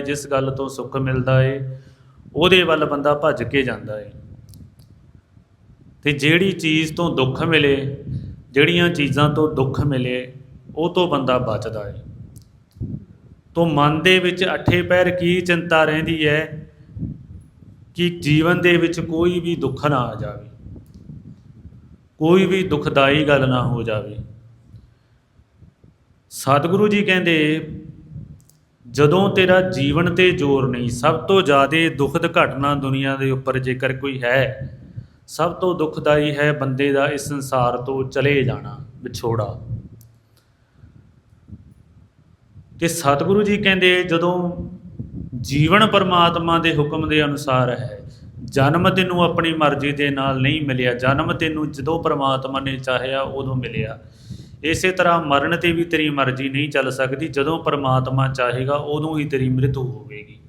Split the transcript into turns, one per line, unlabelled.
ਜਿਸ ਗੱਲ ਤੋਂ ਸੁੱਖ ਮਿਲਦਾ ਏ, ਉਹਦੇ ਵੱਲ ਬੰਦਾ ਭੱਜ ਕੇ ਜਾਂਦਾ ਏ। ਤੇ ਜਿਹੜੀ ਚੀਜ਼ ਤੋਂ ਦੁੱਖ ਮਿਲੇ, ਜਿਹੜੀਆਂ ਚੀਜ਼ਾਂ ਤੋਂ ਦੁੱਖ ਮਿਲੇ, ਉਹ ਤੋਂ ਬੰਦਾ ਬਚਦਾ ਏ। ਤੋਂ ਮਨ ਦੇ ਵਿੱਚ ਅੱਠੇ ਪੈਰ ਕੀ ਚਿੰਤਾ ਰਹਿੰਦੀ ਹੈ ਕਿ ਜੀਵਨ ਦੇ ਵਿੱਚ ਕੋਈ ਵੀ ਦੁੱਖ ਨਾ ਆ ਜਾਵੇ? ਕੋਈ ਵੀ ਦੁਖਦਾਈ ਗੱਲ ਨਾ ਹੋ ਜਾਵੇ। ਸਤਿਗੁਰੂ ਜੀ ਕਹਿੰਦੇ ਜਦੋਂ ਤੇਰਾ ਜੀਵਨ ਤੇ ਜ਼ੋਰ ਨਹੀਂ, ਸਭ ਤੋਂ ਜ਼ਿਆਦਾ ਦੁਖਦ ਘਟਨਾ ਦੁਨੀਆ ਦੇ ਉੱਪਰ ਜੇਕਰ ਕੋਈ ਹੈ, ਸਭ ਤੋਂ ਦੁਖਦਾਈ ਹੈ ਬੰਦੇ ਦਾ ਇਸ ਸੰਸਾਰ ਤੋਂ ਚਲੇ ਜਾਣਾ, ਵਿਛੋੜਾ। ਤੇ ਸਤਿਗੁਰੂ ਜੀ ਕਹਿੰਦੇ, ਜਦੋਂ ਜੀਵਨ ਪਰਮਾਤਮਾ ਦੇ ਹੁਕਮ ਦੇ ਅਨੁਸਾਰ ਹੈ, ਜਨਮ ਤੈਨੂੰ ਆਪਣੀ ਮਰਜ਼ੀ ਦੇ ਨਾਲ ਨਹੀਂ ਮਿਲਿਆ, ਜਨਮ ਤੈਨੂੰ ਜਦੋਂ ਪਰਮਾਤਮਾ ਨੇ ਚਾਹਿਆ, ਉਦੋਂ ਮਿਲਿਆ। ਇਸੇ ਤਰ੍ਹਾਂ ਮਰਨ ਤੇ ਵੀ ਤੇਰੀ ਮਰਜ਼ੀ ਨਹੀਂ ਚੱਲ ਸਕਦੀ। ਜਦੋਂ ਪਰਮਾਤਮਾ ਚਾਹੇਗਾ, ਉਦੋਂ ਹੀ ਤੇਰੀ ਮ੍ਰਿਤੂ ਹੋਵੇਗੀ।